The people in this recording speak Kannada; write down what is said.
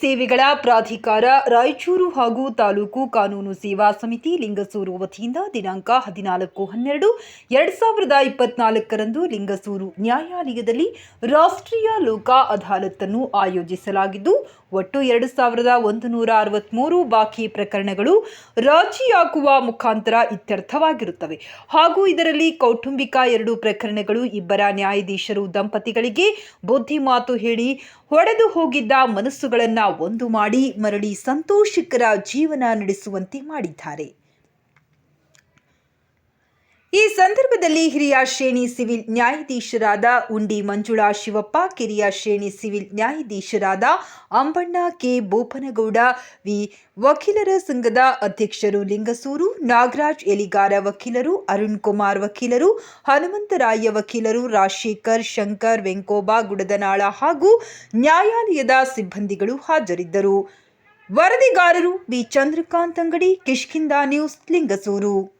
ಸೇವೆಗಳ ಪ್ರಾಧಿಕಾರ ರಾಯಚೂರು ಹಾಗೂ ತಾಲೂಕು ಕಾನೂನು ಸೇವಾ ಸಮಿತಿ ಲಿಂಗಸೂರು ವತಿಯಿಂದ ದಿನಾಂಕ ಹದಿನಾಲ್ಕು ಹನ್ನೆರಡು ಎರಡ್ ಸಾವಿರದ ಇಪ್ಪತ್ನಾಲ್ಕರಂದು ಲಿಂಗಸೂರು ನ್ಯಾಯಾಲಯದಲ್ಲಿ ರಾಷ್ಟ್ರೀಯ ಲೋಕ ಅದಾಲತನ್ನು ಆಯೋಜಿಸಲಾಗಿದ್ದು, ಒಟ್ಟು ಎರಡು ಸಾವಿರದ ಒಂದು ನೂರ ಅರವತ್ಮೂರು ಬಾಕಿ ಪ್ರಕರಣಗಳು ರಾಜಿಯಾಗುವ ಮುಖಾಂತರ ಇತ್ಯರ್ಥವಾಗಿರುತ್ತವೆ. ಹಾಗೂ ಇದರಲ್ಲಿ ಕೌಟುಂಬಿಕ ಎರಡು ಪ್ರಕರಣಗಳು ಇಬ್ಬರ ನ್ಯಾಯಾಧೀಶರು ದಂಪತಿಗಳಿಗೆ ಬುದ್ಧಿ ಮಾತು ಹೇಳಿ ಹೊಡೆದು ಹೋಗಿದ್ದ ಮನಸ್ಸುಗಳನ್ನ ಒಂದು ಮಾಡಿ ಮರಳಿ ಸಂತೋಷಕರ ಜೀವನ ನಡೆಸುವಂತೆ ಮಾಡಿದ್ದಾರೆ. ಈ ಸಂದರ್ಭದಲ್ಲಿ ಹಿರಿಯ ಶ್ರೇಣಿ ಸಿವಿಲ್ ನ್ಯಾಯಾಧೀಶರಾದ ಉಂಡಿ ಮಂಜುಳಾ ಶಿವಪ್ಪ, ಕಿರಿಯ ಶ್ರೇಣಿ ಸಿವಿಲ್ ನ್ಯಾಯಾಧೀಶರಾದ ಅಂಬಣ್ಣ ಕೆ. ಬೋಪನಗೌಡ, ವಿ. ವಕೀಲರ ಸಂಘದ ಅಧ್ಯಕ್ಷರು ಲಿಂಗಸೂರು, ನಾಗರಾಜ್ ಎಲಿಗಾರ ವಕೀಲರು, ಅರುಣ್ ಕುಮಾರ್ ವಕೀಲರು, ಹನುಮಂತರಾಯ ವಕೀಲರು, ರಾಜಶೇಖರ್, ಶಂಕರ್, ವೆಂಕೋಬಾ, ಗುಡದನಾಳ ಹಾಗೂ ನ್ಯಾಯಾಲಯದ ಸಿಬ್ಬಂದಿಗಳು ಹಾಜರಿದ್ದರು. ವರದಿಗಾರರು ಬಿ ಚಂದ್ರಕಾಂತ್ ಅಂಗಡಿ ಕಿಷ್ಕಿಂದ ನ್ಯೂಸ್, ಲಿಂಗಸೂರು.